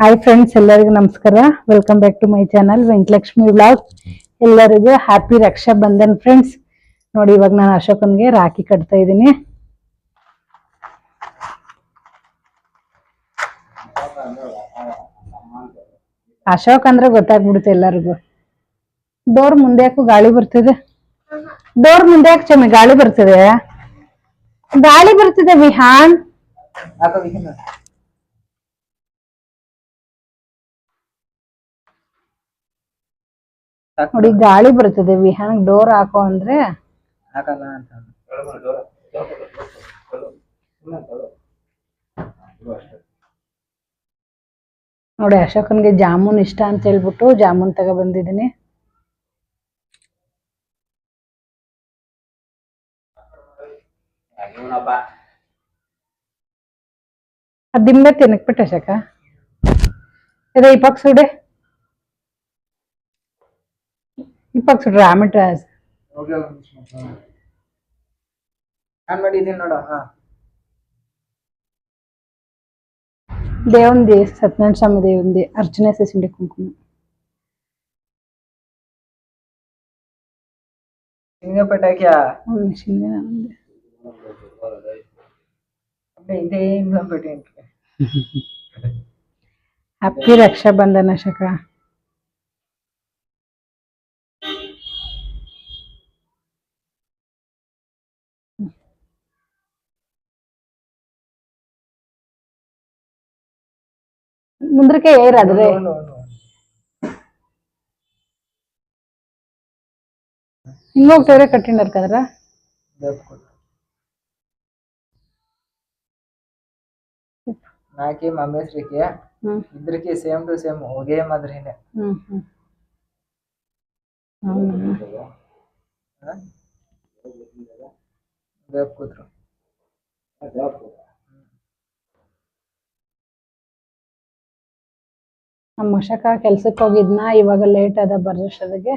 Hi friends ಎಲ್ಲರಿಗೂ ನಮಸ್ಕಾರ. Welcome back to my channel Venkalakshmi blog ಎಲ್ಲರಿಗೂ ಹ್ಯಾಪಿ ರಕ್ಷಾ ಬಂಧನ್ ಫ್ರೆಂಡ್ಸ್ ನೋಡಿ, ಇವಾಗ ನಾನು ಅಶೋಕನ್ಗೆ ರಾಖಿ ಕಟ್ತಾ ಇದ್ದೀನಿ. ಅಶೋಕ್ ಅಂದ್ರೆ ಗೊತ್ತಾಗ್ಬಿಡುತ್ತೆ ಎಲ್ಲರಿಗೂ. ಡೋರ್ ಮುಂದೆ ಹಾಕು ಗಾಳಿ ಬರ್ತಿದೆ? ಡೋರ್ ಮುಂದೆ ಯಾಕೆ ಚೆನ್ನಾಗಿ ಗಾಳಿ ಬರ್ತಿದೆ? ಗಾಳಿ ಬರ್ತಿದೆ ವಿಹಾನ್? ನೋಡಿ ಗಾಳಿ ಬರ್ತದೆ. ವಿಹಾನ್ ಡೋರ್ ಹಾಕೋ ಅಂದ್ರೆ ಹಾಕಲ್ಲ ಅಂತ ನೋಡಿ ಅಶೋಕನ್ಗೆ ಜಾಮೂನ್ ಇಷ್ಟ ಅಂತ ಹೇಳ್ಬಿಟ್ಟು ಜಾಮೂನ್ ತಗೋ ಬಂದಿದ್ದೀನಿ. ಅದಿಂಬೆ ತಿನ್ನಕ್ಬಿಟ್ಟು ಅಶೋಕ? ಇದೆ ಸುಡೆ ఇప్పటి చూడరా ఆమె దేవుంది సత్యనారాయణ స్వామి దేవుంది అర్చన వేసేసి ఉండే కుంకుమ. హ్యాపీ రక్షాబంధన శకా ఏరాదు రే ఇంకొకటి వేరే కట్టిండారు కదరా నాకి మమ్మేశ్వరికి ಹ್ಮ್ ఇద్దరికి సేమ్ టు సేమ్ ఒకే మాదిరినే ಹ್ಮ್ ನಮ್ಮ ಮಶಕ ಕೆಲ್ಸಕ್ಕೆ ಹೋಗಿದ್ನ ಇವಾಗ ಲೇಟ್ ಅದ ಬರೋಷ್ಟೊತ್ತಿಗೆ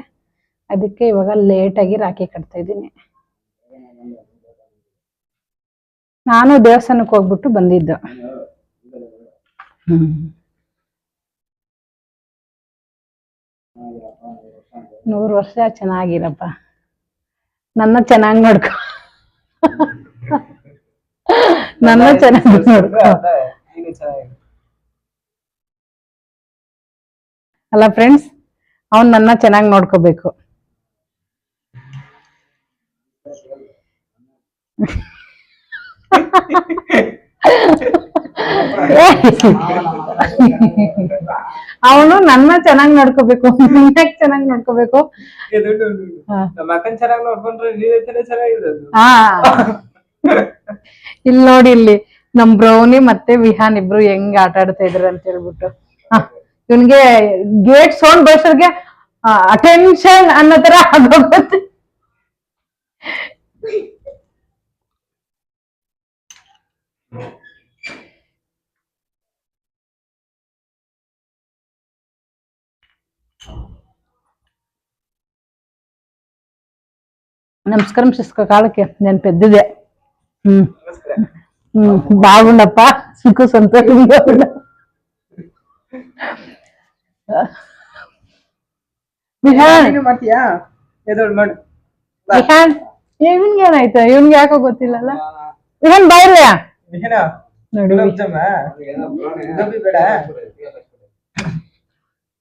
ಅದಕ್ಕೆ. ಇವಾಗ ಲೇಟಾಗಿ ಆಗಿ ರಾಖಿ ಕಟ್ತಾ ಇದ್ದೀನಿ. ನಾನು ದೇವಸ್ಥಾನಕ್ಕೆ ಹೋಗ್ಬಿಟ್ಟು ಬಂದಿದ್ದು. ನೂರು ವರ್ಷ ಚೆನ್ನಾಗಿರಪ್ಪ. ನನ್ನ ಚೆನ್ನಾಗಿ ನೋಡ್ಕೊ. ನನ್ನ ಚೆನ್ನಾಗಿ ನೋಡ್ಕೊ. ಅಲ್ಲ ಫ್ರೆಂಡ್ಸ್ ಅವ್ನ್ ನನ್ನ ಚೆನ್ನಾಗಿ ನೋಡ್ಕೋಬೇಕು. ಅವನು ನನ್ನ ಚೆನ್ನಾಗಿ ನೋಡ್ಕೋಬೇಕು ಯಾಕೆ ಚೆನ್ನಾಗಿ ನೋಡ್ಕೋಬೇಕು. ಹಾ. ಇಲ್ಲಿ ನೋಡಿ ಇಲ್ಲಿ ನಮ್ ಬ್ರೌನಿ ಮತ್ತೆ ವಿಹಾನ್ ಇಬ್ರು ಹೆಂಗ್ ಆಟ ಆಡ್ತಾ ಇದ್ರ ಅಂತ ಹೇಳ್ಬಿಟ್ಟು. ಇವನ್ಗೆ ಗೇಟ್ ಸೌಂಡ್ ಬಸ್ಸರ್ಗೆ ಅಟೆನ್ಷನ್ ಅನ್ನೋ ತರ ಆಗೋಗುತ್ತೆ నమస్కారం సిస్క కాళ్ళకి నేను పెద్దదే ఉమ్, ನಮಸ್ಕಾರ ఉమ్, బాగుండప్ప సుఖ సంతోషంగా ವಿಹಾನ್ ನೀನು ಮಾಡ್ತೀಯಾ? ಎದೋಳು ಮಾಡು. ಇವನ್ಗೆ ಏನಾಯ್ತು? ಇವನ್ಗೆ ಯಾಕೋ ಗೊತ್ತಿಲ್ಲಲ್ಲ? ಇವನ್ ಬಾಯ್ಲೆ ವಿಹನ ನೋಡಿ. ಗುಲಾಬ್ ಜಾಮ ಗೋಬಿ ಬೇಡ.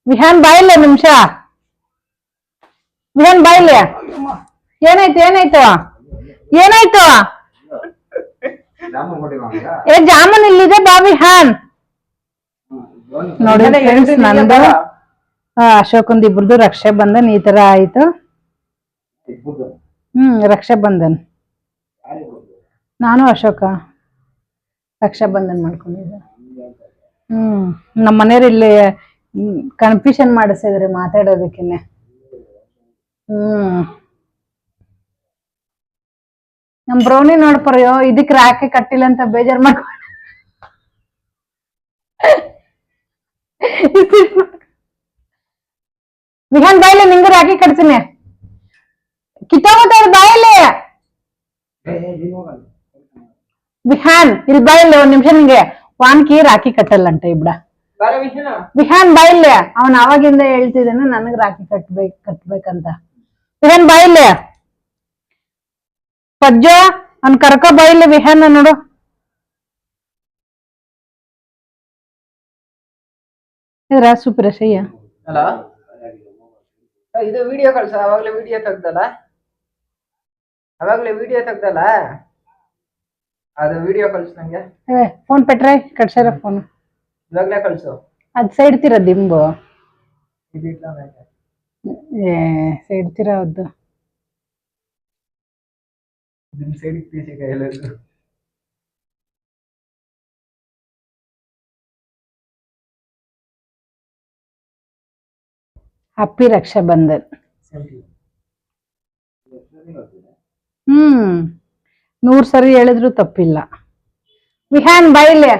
ವಿಹಾನ್ ಬಾಯಿಲ್ಲ ನಿಮಿಷ? ವಿಹಾನ್ ಬಾಯಿಲ್ಲ ಏನಾಯ್ತು ಏನಾಯ್ತು? ಏನಾಯ್ತು? ಏ ಜಾಮೂನ್ ಇಲ್ಲಿದೆ ಬಾ ವಿಹಾನ್ ನೋಡಿ ಫ್ರೆಂಡ್ಸ್ ನಂದು ಆ, ಅಶೋಕಂದ್ ಇಬ್ರದ್ದು ರಕ್ಷಾ ಬಂಧನ್ ಈ ತರ ಆಯ್ತು ಹ್ಮ್ ರಕ್ಷಾ ಬಂಧನ್ ನಾನು ಅಶೋಕ. ರಕ್ಷಾ ಬಂಧನ್ ಮಾಡ್ಕೊಂಡಿದ್ದೆ. ಹ್ಮ್ ನಮ್ಮ ಮನೆಯವ್ರು ಇಲ್ಲಿ ಕನ್ಫ್ಯೂಷನ್ ಮಾಡಿಸಿದ್ರಿ ಮಾತಾಡೋದಕ್ಕೆ ಹ್ಮ್. ನಮ್ ಬ್ರೌನಿ ನೋಡ್ಪರ್ಯೋ ಇದಕ್ ರಾಕೆ ಕಟ್ಟಿಲ್ಲ ಅಂತ ಬೇಜಾರ್ ಮಾಡ್ಕೊಂಡು ವಿಹಾನ್ ಬಾಯ್ಲೆ ನಿಂಗ ರಾಖಿ ಕಟ್ತೀನಿ ಕಿತ್ತೋಗುತ್ತೆ ಬಾಯಲ್ಲಿ ವಿಹಾನ್ ಇಲ್ ಬಾಯಲ್ಲಿ ಒಂದ್ ನಿಮಿಷ ನಿಂಗೆ. ವಾನ್ಕಿ ರಾಖಿ ಕಟ್ಟಲ್ಲಂಟ ಇಬ್ಡ ವಿಹಾನ್ ಬಾಯಿಲ್ಲೆ ಅವನ್ ಅವಾಗಿಂದ ಹೇಳ್ತಿದ್ದಾನೆ ನನಗ್ ರಾಖಿ ಕಟ್ಬೇಕ್ ಕಟ್ಬೇಕಂತ. ವಿಹಾನ್ ಬಾಯಿಲ್ಲೆ ಪಜ್ಜ ಅವ್ನ್ ಕರ್ಕ ಬಾಯಿಲ್ಲೆ ವಿಹಾನ್ ನೋಡು. ಇದ್ರ ಸುಪ್ರಶಯ್ಯ ಅಲ್ಲ ಇದು ವಿಡಿಯೋ ಕಳ್ಸ ಅವಾಗ್ಲೇ ವಿಡಿಯೋ ತೆಗ್ದಲ್ಲ? ಅವಾಗ್ಲೇ ವಿಡಿಯೋ ತೆಗ್ದಲ್ಲ? ಅದು ವಿಡಿಯೋ ಕಳ್ಸು ನಂಗೆ. ಏ ಫೋನ್ ಪೆಟ್ರೆ ಕಟ್ಸಾರ ಫೋನ್ ಇವಾಗ್ಲೇ ಕಳ್ಸು. ಅದ್ ಸೈಡ್ ತೀರ ದಿಂಬು? ಇದು ಇಟ್ಲ. ಏ ಸೈಡ್ ತೀರ ಅದು ನಿಮ್ ಸೈಡಿಗೆ ಪೀಸಿಗೆ happy Raksha Bandhan simple hmm. ನೂರ್ ಸರಿ ಹೇಳಿದ್ರು ತಪ್ಪಿಲ್ಲ. ವಿಹಾನ್ ಬಾಯಿಲೆ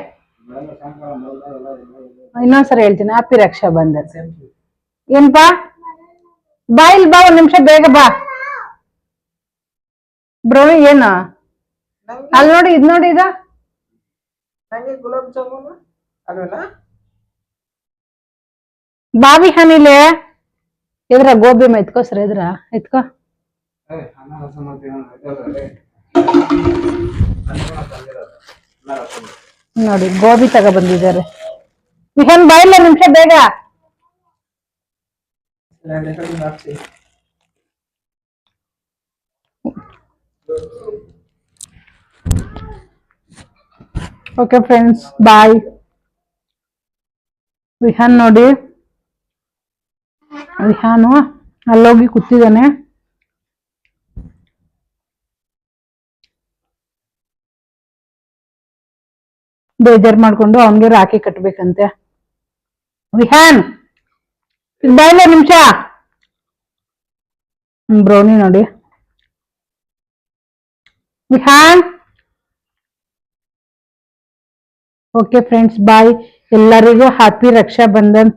ಇನ್ನೊಂದ್ಸರಿ ಹೇಳ್ತೀನಿ. ಹ್ಯಾಪಿ ರಕ್ಷಾ ಬಂಧನ್ ಸಿಂಪಲ್ ಏನ್ಪಾ? ಬಾಯಿಲ್ ಬಾ ಒಂದ್ ನಿಮಿಷ ಬೇಗ ಬಾ. ಬ್ರೋ ಏನು? ಅಲ್ ಅಲ್ಲಿ ನೋಡಿ ಇದ್ ನೋಡಿ ಇದು ಗುಲಾಬ್ ಜಾಮೂನು ಅಲ್ವಲ್ಲ ಬಾ ವಿಹಾನಿಲೆ ಇದ್ರ ಗೋಬಿ ಎತ್ಕೋ ಸರ್ ಇದ್ರ ಎತ್ಕೋ. ನೋಡಿ ಗೋಬಿ ತಗ ಬಂದಿದ್ದಾರೆ ವಿಹಾನ್ ಬಾಯಿಲ್ಲ ನಿಮಿಷ ಬೇಗ. ರೆಕಾರ್ಡಿಂಗ್ ಹಾಕ್ಸಿ ಓಕೆ ಫ್ರೆಂಡ್ಸ್ ಬಾಯ್. ವಿಹಾನ್ ನೋಡಿ. ವಿಹಾನು ಅಲ್ಲೋಗಿ ಕೂತಿದ್ದಾನೆ. ಬೇಜಾರ್ ಮಾಡ್ಕೊಂಡು ಅವನ್ಗೆ ರಾಖಿ ಕಟ್ಬೇಕಂತೆ. ವಿಹಾನ್ ಬಾಯ್ಲ ನಿಮಿಷ. ಬ್ರೌನಿ ನೋಡಿ. ವಿಹಾನ್ ಓಕೆ ಫ್ರೆಂಡ್ಸ್ ಬಾಯ್ ಎಲ್ಲರಿಗೂ ಹ್ಯಾಪಿ ರಕ್ಷಾ ಬಂಧನ್